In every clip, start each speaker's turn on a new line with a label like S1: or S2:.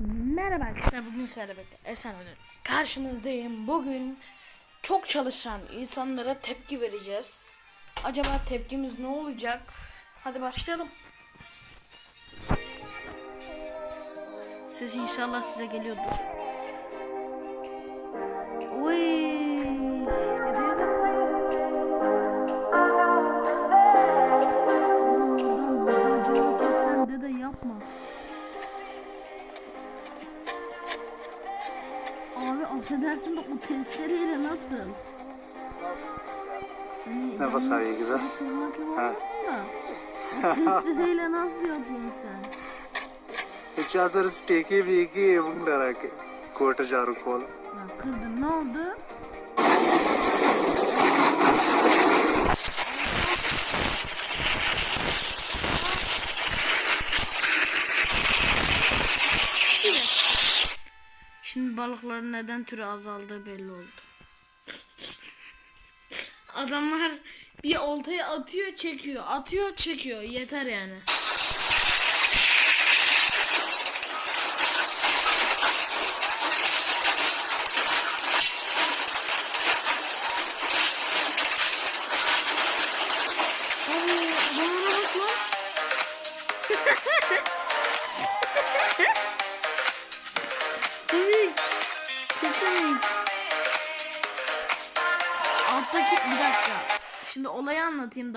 S1: Merhaba arkadaşlar bugün sizlerle birlikte Esen Öner karşınızdayım. Bugün çok çalışan insanlara tepki vereceğiz. Acaba tepkimiz ne olacak? Hadi başlayalım. Ses inşallah size geliyordur. Dede yapma. affedersin de o testereyle nasıl? Hani
S2: ne basarya
S1: gibi. Sormak
S2: gibi
S1: olmasın da. testereyle nasıl yapıyorsun sen?
S2: Peki sir steki bilgi bunlara kotaja
S1: rukol. Kırdın ne oldu? Balıkların neden türü azaldığı belli oldu. Adamlar bir oltayı atıyor çekiyor atıyor çekiyor yeter yani.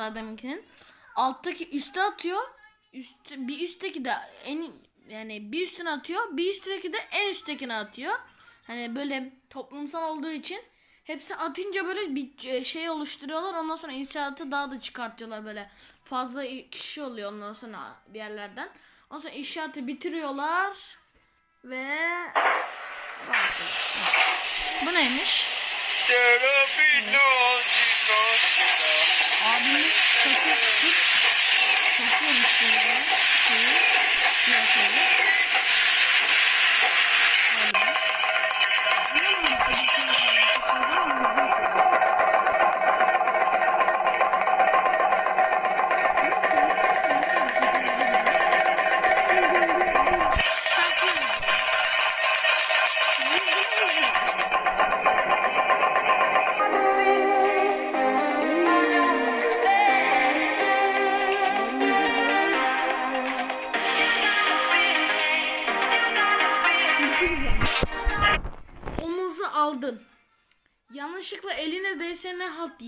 S1: Anlatayım daha deminkinin. Alttaki üste atıyor. Üst, bir üstteki de en yani bir üstüne atıyor. Bir üstteki de en üsttekine atıyor. Hani böyle toplumsal olduğu için hepsi atınca böyle bir şey oluşturuyorlar. Ondan sonra inşaatı daha da çıkartıyorlar böyle. Fazla kişi oluyor ondan sonra bir yerlerden. Ondan sonra inşaatı bitiriyorlar ve bu neymiş? Abimiz çakır çakır sokuyormuş böyle şeyi.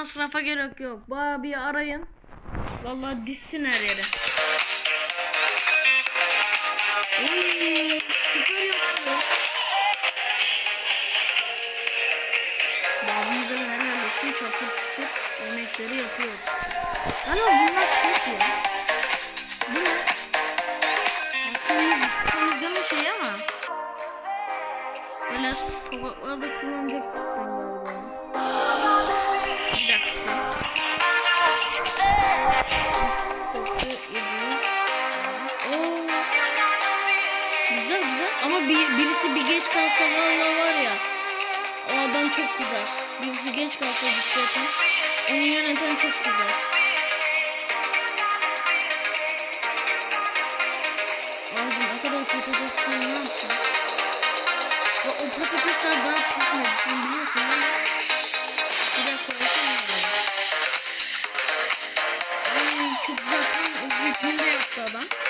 S1: masrafa gerek yok. Bana bir arayın. Vallahi dizsin her yere. Uy, süper yaptı. Babamıza helal olsun çatır çatır yemekleri yapıyor. Ama bunlar çok ya. Bu ne? Aslında temizleme şey ama. Böyle sokaklarda kullanacaktık birisi bir geç kalsa valla var ya. O adam çok güzel. Birisi geç kalsa cidden. Onu yöneten çok güzel. Abi o kadar patates sen ne yaptın? O, o patatesler daha pişmedi sen biliyorsun değil mi? Bir dakika abi. Ay çok güzel tam o de yaptı adam.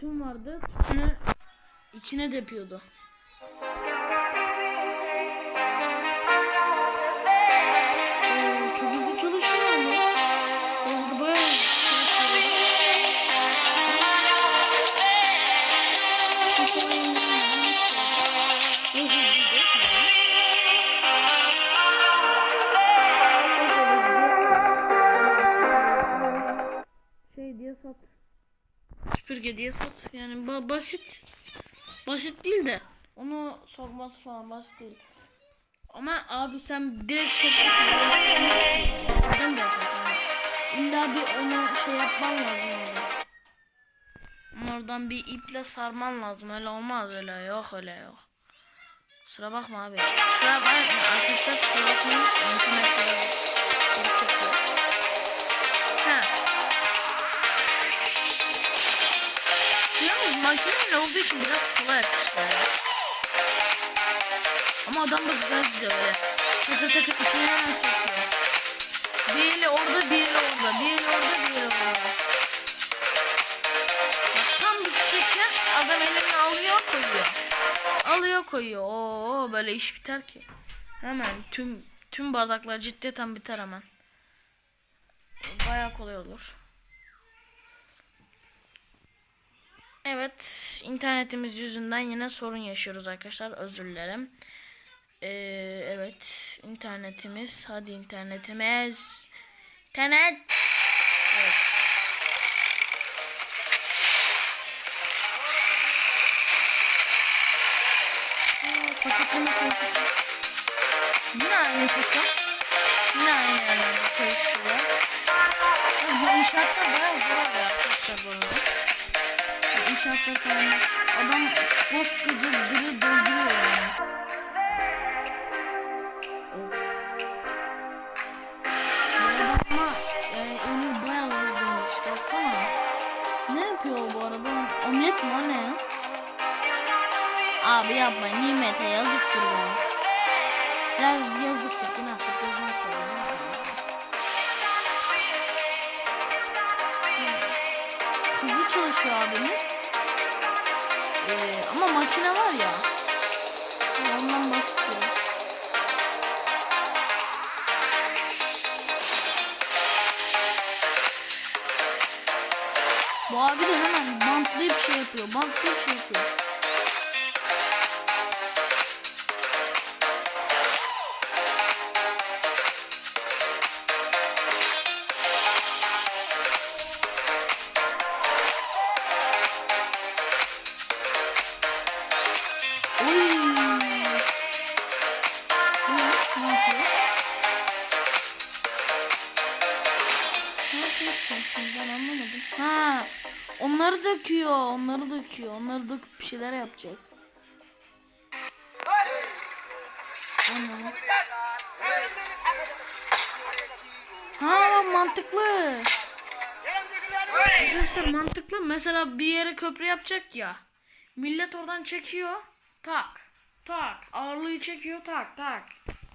S1: Tütün vardı. Tütünü içine depiyordu. Süpürge diye sat. Yani ba- basit. Basit değil de onu sokması falan basit değil. Ama abi sen direkt sokmak de? İlla bir onu şey yapman lazım yani. Oradan bir iple sarman lazım. Öyle olmaz öyle. Yok öyle yok. Kusura bakma abi. Kusura bakma arkadaşlar kusura bakmayın. İnternet biraz. Makineyle olduğu için biraz kolay arkadaşlar ya. Ama adam da güzel güzel böyle. Takır takır içine hemen sokuyor. Bir eli orada, bir eli orada, bir eli orada, bir eli orada. Bak tam bitecekken adam elini alıyor koyuyor. Alıyor koyuyor. Oo böyle iş biter ki. Hemen tüm tüm bardaklar ciddiyetten biter hemen. Bayağı kolay olur. Evet, internetimiz yüzünden yine sorun yaşıyoruz arkadaşlar. Özür dilerim. Ee, evet, internetimiz. Hadi internetimiz. İnternet. Evet. Yine aynı takım. Yine aynı yerlerde karıştırıyor. Ya Bu inşaatlar bayağı zor arkadaşlar bu arada. Bu inşaatlar falan. Adam koskoca biri dolduruyor yani. Bu ama eli bayağı hızlıymış. Baksana. Ne yapıyor bu arada? Omlet mi o ne? Abi yapma nimete yazıktır be. Ya yazıktır günahtır gözünü seveyim. Hızlı çalışıyor abimiz. Ama makine var ya. Ondan bahsediyorum. Bu abi de hemen bantlayıp şey yapıyor. Bantlayıp şey yapıyor. Ben anlamadım. Ha, onları döküyor, onları döküyor. Onları döküp bir şeyler yapacak. Anladım. Ha mantıklı. Arkadaşlar mantıklı. Mesela bir yere köprü yapacak ya. Millet oradan çekiyor. Tak. Tak. Ağırlığı çekiyor. Tak tak.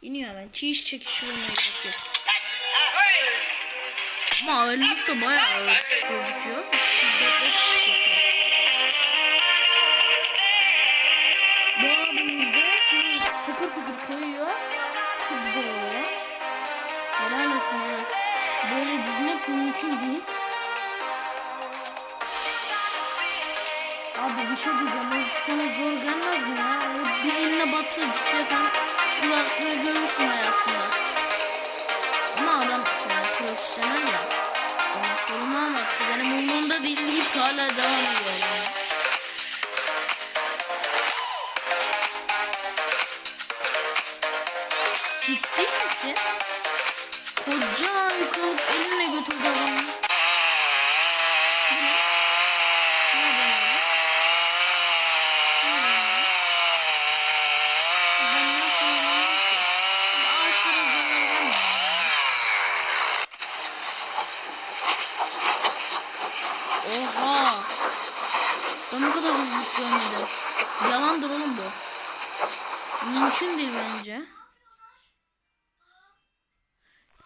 S1: İniyor hemen. Çiş çekişi olmaya gerek yok. Ama ağırlık da bayağı ağır gözüküyor. 104 kişi çekiyor. Bu abimiz de hemen takır takır koyuyor. Çok güzel oluyor. Helal olsun ya. Böyle dizmek mümkün değil. Abi bir şey diyeceğim. Sana zor gelmez mi ya? O bir eline batsa cidden kulaklığı görürsün hayatında. Değil deyip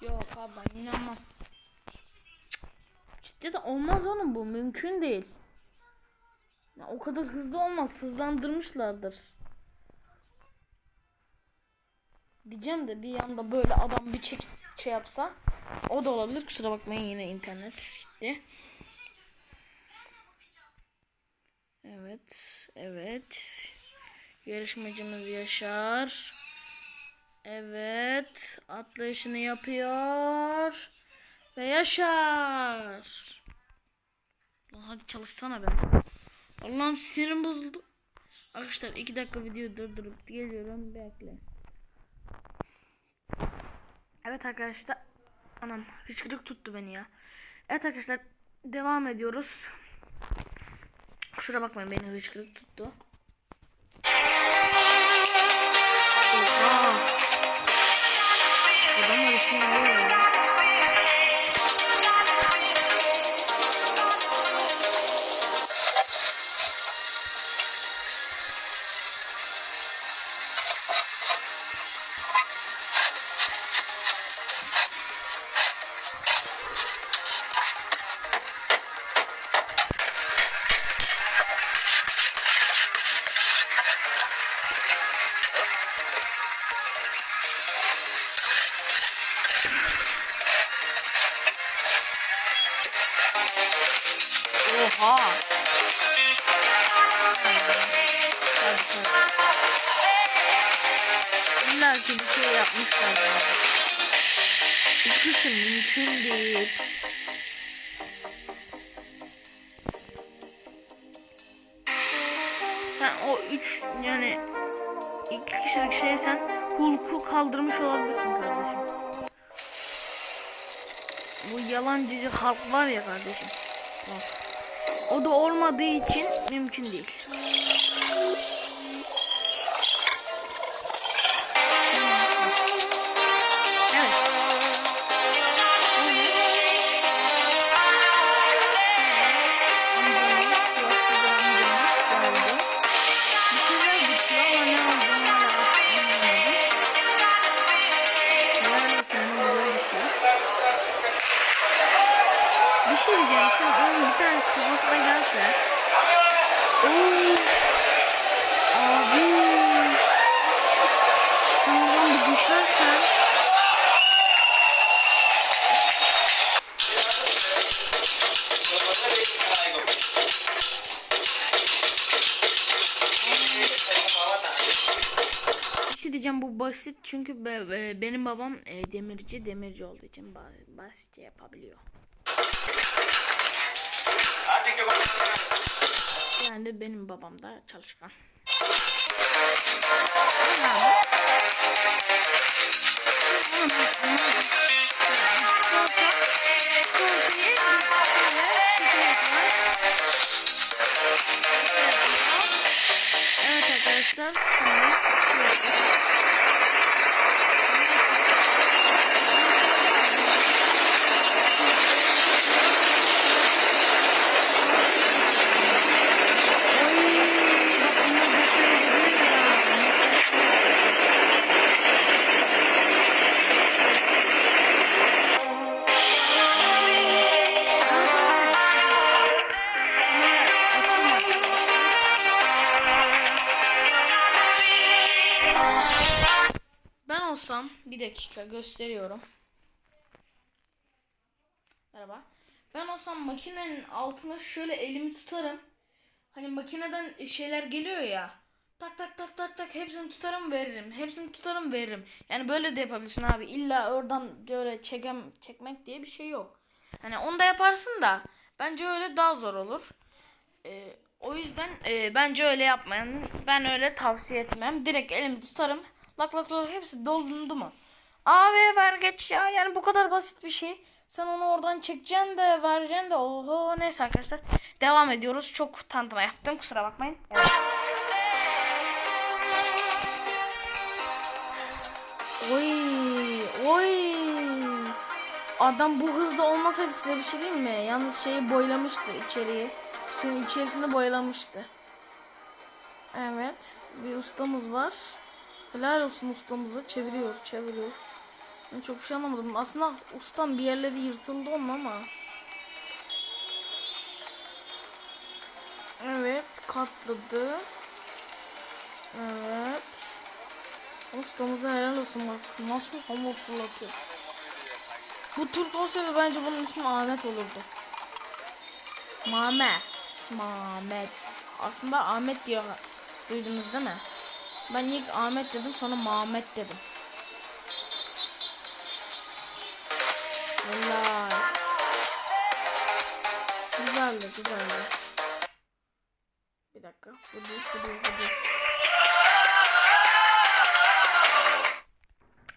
S1: Yok abi ben inanmam. Ciddi de olmaz oğlum bu. Mümkün değil. Ya, o kadar hızlı olmaz. Hızlandırmışlardır. Diyeceğim de bir yanda böyle adam bir çek şey yapsa o da olabilir. Kusura bakmayın yine internet gitti. Evet, evet. Yarışmacımız Yaşar. Evet, atlayışını yapıyor. Ve Yaşar. Lan hadi çalışsana be. Allah'ım sinirim bozuldu. Arkadaşlar iki dakika video durdurup geliyorum. Bekle. Evet arkadaşlar. Anam hıçkırık tuttu beni ya. Evet arkadaşlar devam ediyoruz. Kusura bakmayın beni hıçkırık tuttu. İlla ki bir şey yapmışlar ya. Hiçbirisi mümkün değil. Ha, o üç yani iki kişilik şey sen Hulk'u kaldırmış olabilirsin kardeşim. Bu yalancıcı halk var ya kardeşim. O da olmadığı için mümkün değil. Şey diyeceğim. Şu onun bir tane kafasına gelse. Of. Abi. Sen oradan bir düşersen. Şey diyeceğim bu basit çünkü be- be- benim babam e, demirci demirci olduğu için ba- basitçe yapabiliyor. Yani benim babam da çalışkan. Yani. Ama dakika gösteriyorum. Merhaba. Ben olsam makinenin altına şöyle elimi tutarım. Hani makineden şeyler geliyor ya. Tak tak tak tak tak hepsini tutarım veririm. Hepsini tutarım veririm. Yani böyle de yapabilirsin abi. İlla oradan böyle çekem çekmek diye bir şey yok. Hani onu da yaparsın da bence öyle daha zor olur. Ee, o yüzden e, bence öyle yapmayın. Ben öyle tavsiye etmem. Direkt elimi tutarım. Lak lak lak hepsi doldurdu mu? Abi ver geç ya. Yani bu kadar basit bir şey. Sen onu oradan çekeceksin de vereceksin de. Oho neyse arkadaşlar. Devam ediyoruz. Çok tantana yaptım. Kusura bakmayın. Oy, oy. Adam bu hızda olmasaydı size bir şey diyeyim mi? Yalnız şeyi boylamıştı içeriği. Hepsinin içerisinde boyalamıştı. Evet. Bir ustamız var. Helal olsun ustamıza. Çeviriyor, çeviriyor. Ben çok şey anlamadım. Aslında ustam bir yerleri yırtıldı onun ama. Evet. Katladı. Evet. Ustamıza helal olsun bak. Nasıl hamur fırlatıyor. Bu Türk olsaydı bence bunun ismi Ahmet olurdu. Mehmet. Mehmet. Aslında Ahmet diyor. Duydunuz değil mi? Ben ilk Ahmet dedim sonra Mehmet dedim.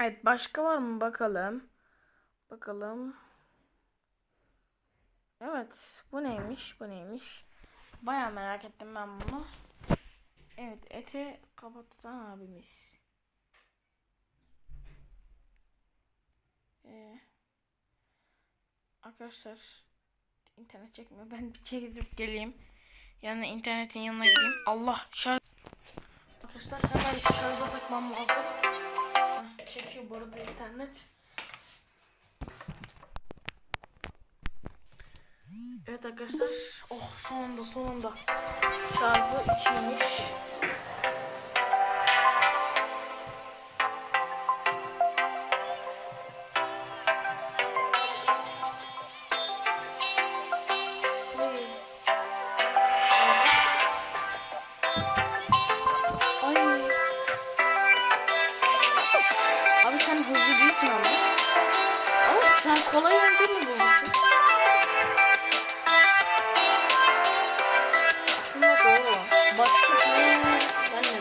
S1: Evet başka var mı bakalım. Bakalım. Evet bu neymiş bu neymiş. Baya merak ettim ben bunu. Evet ete kapatan abimiz. Ee, arkadaşlar internet çekmiyor. Ben bir çekip geleyim. Yani internetin yanına gideyim. Allah şarj. Arkadaşlar hemen şarja takmam lazım. Çekiyor bu arada internet. Evet arkadaşlar. Oh sonunda sonunda. Şarjı 2'ymiş. Kolay yöntem mi bulmuşsun? Aslında doğru. Başka şey ben ne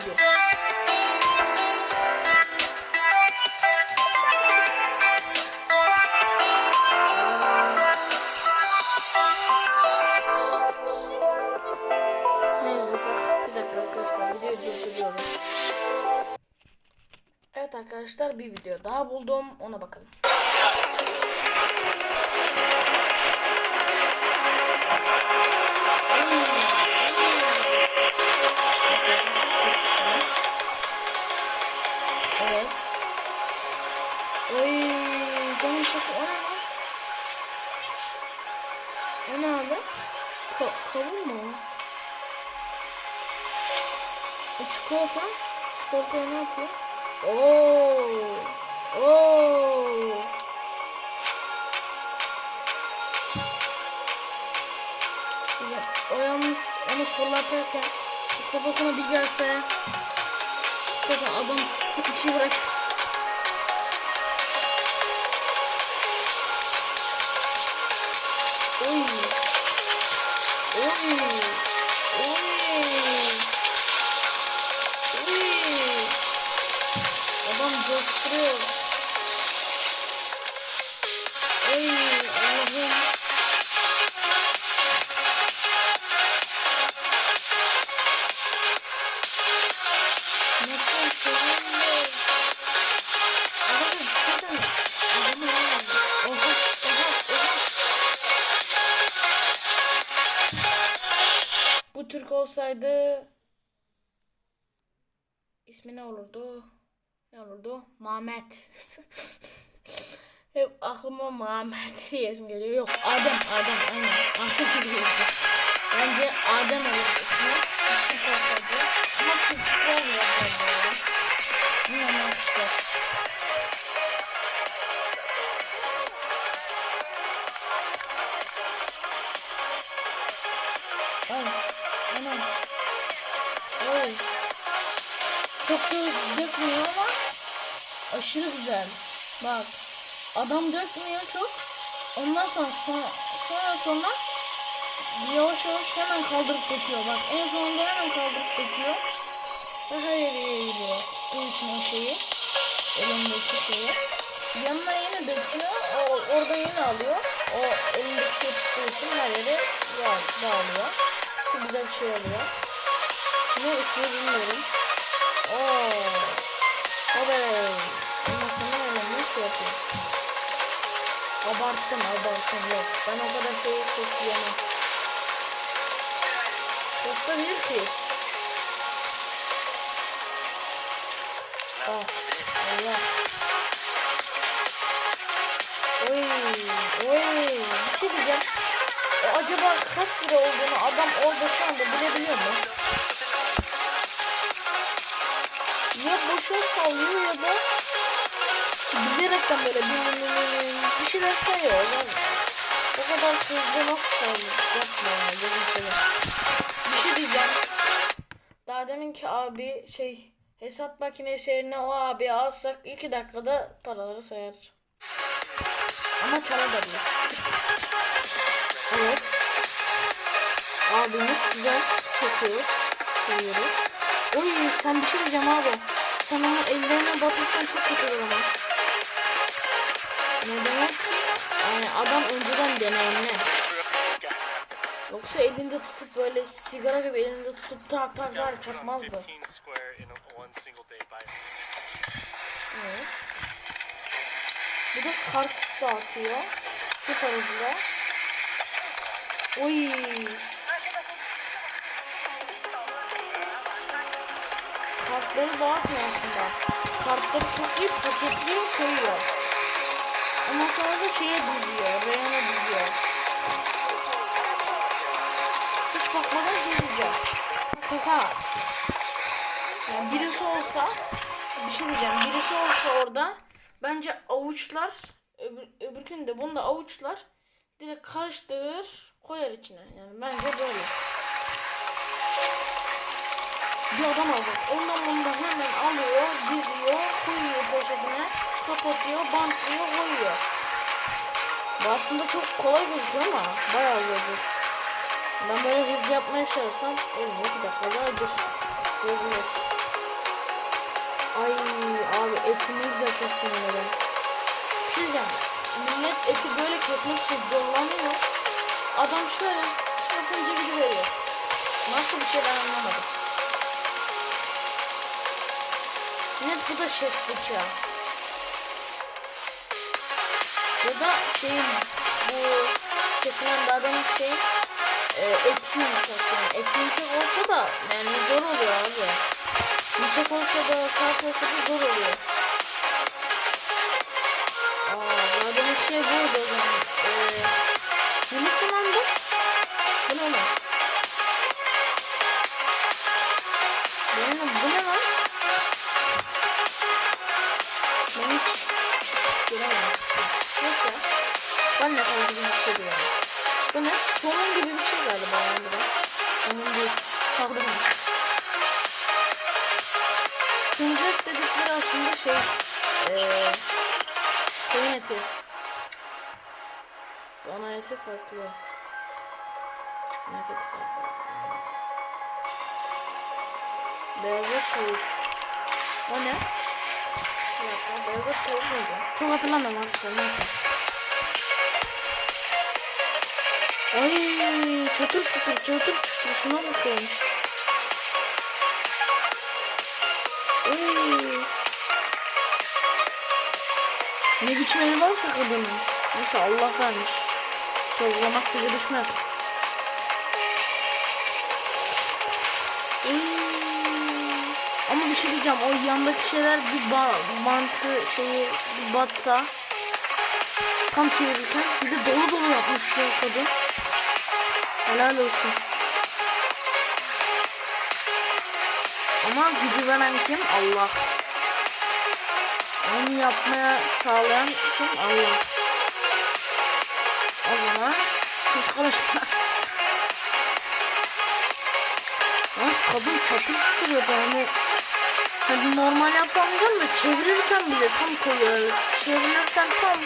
S1: dakika arkadaşlar videoyu durduruyorum. Evet arkadaşlar bir video daha buldum ona bakalım. Çikolata. Çikolataya ne yapıyor? Oo. Oo. Sizce o yalnız onu fırlatarken kafasına bir gelse işte adam işi bırakır. Oy. Oy. Türk olsaydı ismi ne olurdu? Ne olurdu? Mehmet. Hep aklıma Mehmet diye isim geliyor. Yok Adem, Adem aynen. Bence Adem olur ismi. Aşırı güzel. Bak. Adam dökmüyor çok. Ondan sonra sonra sonra, sonra yavaş yavaş hemen kaldırıp döküyor. Bak en sonunda hemen kaldırıp döküyor. Ve her yere yayılıyor. Tuttuğu için o şeyi. Elindeki şeyi. Yanına yine döküyor. O, orada yine alıyor. O elindeki şeyi tuttuğu için her yere dağılıyor. Çok güzel bir şey oluyor. Ne ismi bilmiyorum. Oo. Evet. Şey yapıyor. Abarttım abarttım yok. Ben o kadar şeyi ses yemem. değil ki. Ah, Allah. Oy, oy. Bir şey diyeceğim. O acaba kaç lira olduğunu adam orada şu anda bilebiliyor mu? Ya boşa sallıyor ya da bilerekten böyle bir, şeyler sayıyor. Ben o kadar hızlı nasıl sallıyor? Yapma ya seveyim. Bir şey diyeceğim. Daha deminki abi şey hesap makinesi yerine o abi alsak 2 dakikada paraları sayar. Ama çalabilir. Evet. Abimiz güzel çekiyor. Seviyoruz. Oy sen bir şey diyeceğim abi. Sen onu ellerine batırsan çok kötü olur ama. Ne demek? Yani adam önceden deneyimli. Yoksa elinde tutup böyle sigara gibi elinde tutup tak tak tak çakmazdı.
S3: 15 square in a- one single day by
S1: Evet. Bu da kart dağıtıyor. Süper hızlı. Oy. Kartları dağıtmıyor aslında. Kartları toplayıp paketliyor koyuyor. Ondan sonra da şeye diziyor. Reyona diziyor. Hiç bakmadan hızlıca. Kaka. Yani birisi olsa bir şey diyeceğim. Birisi olsa orada bence avuçlar öbür, öbürkünde bunu da avuçlar direkt karıştırır koyar içine. Yani bence böyle. Bir adam alacak. Ondan bunu da hemen alıyor, diziyor, koyuyor poşetine, kapatıyor, bantlıyor, koyuyor. Bu aslında çok kolay gözüküyor ama bayağı zor. Ben böyle hızlı yapmaya çalışsam elim iki dakikada acır. Bozulur. Ay abi eti ne güzel. Bir şey diyeceğim. Millet eti böyle kesmek için zorlanıyor. Adam şöyle yapınca gidiveriyor. Nasıl bir şey ben anlamadım. Net bu da şef bıçağı. Ya da şeyin bu kesilen daha demin şeyin e, eti yumuşak yani. Eti yumuşak olsa da yani zor oluyor abi. Yumuşak olsa da sert olsa da zor oluyor. Aa, daha demin şey buydu o zaman. Ee, ne kullandı? Ben hiç göremedim. Neyse. Ben de kaldım bir şey diyorum. Bu ne? Somun gibi bir şey galiba yani bu da. Somun değil. Pardon. Kıncık dedikleri aslında şey eee koyun eti. Dana eti farklı. Eti farklı. Beyaz tavuk. O ne? Dakika beyaz et tavuk? Çok hatırlamıyorum arkadaşlar neyse. Ay çatır çatır çatır çatır şuna bakın. Ay. Ne biçim eli varsa kadının. Neyse Allah vermiş. Sorgulamak size düşmez. Şey diyeceğim. O yandaki şeyler bir ba mantı şeyi bir batsa tam çevirirken bir de dolu dolu yapmış ya kadın. Helal olsun. Ama gücü veren kim? Allah. Onu yapmaya sağlayan kim? Allah. O zaman hiç karışma. Lan kadın çatır çıkıyor yani. Hani normal yapsam diyeceğim de çevirirken bile tam koyuyor. Çevirirken tam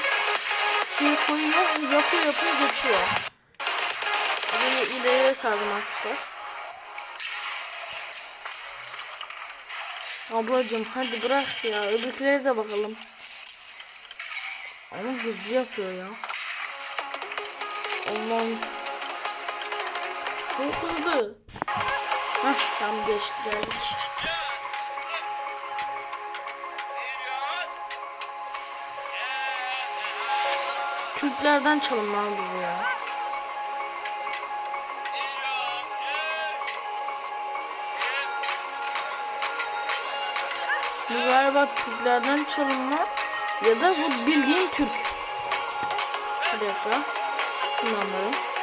S1: şey koyuyor, yapıyor yapıyor geçiyor. Bunu ileriye sardım arkadaşlar. Ablacım hadi bırak ya. Öbürkülere de bakalım. Ama hızlı yapıyor ya. Allah'ım. Çok hızlı. Hah tam geçti geldik. Türklerden çalınmalıdır bu ya. Bu galiba Türklerden çalınma ya da bu bildiğin Türk. Hadi yapalım. Kullanıyorum.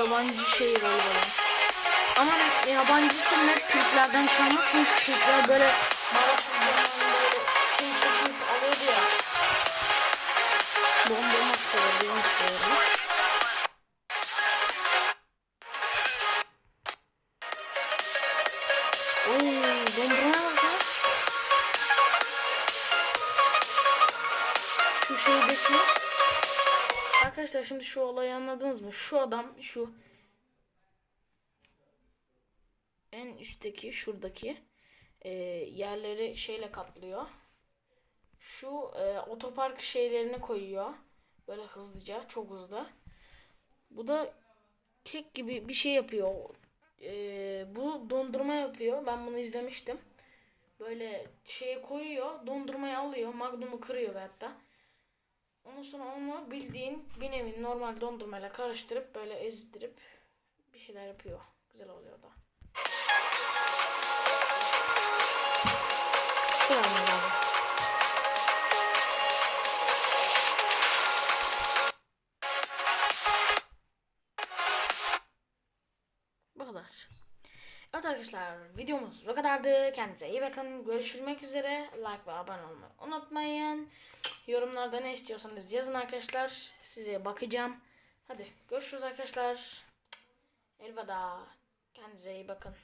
S1: Yabancı şey galiba. Ama yabancısı net Türklerden çalmak çünkü Türkler böyle Maraş zamanında böyle şey çekip alıyordu ya. Bomba atıyorlar, bir atıyorlar. Oy, dondurmaya bak ya. Şu şeydeki Arkadaşlar şimdi şu olayı anladınız mı? Şu adam şu en üstteki şuradaki e, yerleri şeyle kaplıyor. Şu e, otopark şeylerini koyuyor. Böyle hızlıca, çok hızlı. Bu da kek gibi bir şey yapıyor. E, bu dondurma yapıyor. Ben bunu izlemiştim. Böyle şeye koyuyor, dondurmayı alıyor, magnumu kırıyor ve hatta. Ondan sonra onu bildiğin bir nevi normal dondurmayla karıştırıp böyle ezdirip bir şeyler yapıyor. Güzel oluyor da. Kullanmam lazım. Bu kadar. Evet arkadaşlar videomuz bu kadardı. Kendinize iyi bakın. Görüşmek üzere. Like ve abone olmayı unutmayın. Yorumlarda ne istiyorsanız yazın arkadaşlar. Size bakacağım. Hadi görüşürüz arkadaşlar. Elveda. Kendinize iyi bakın.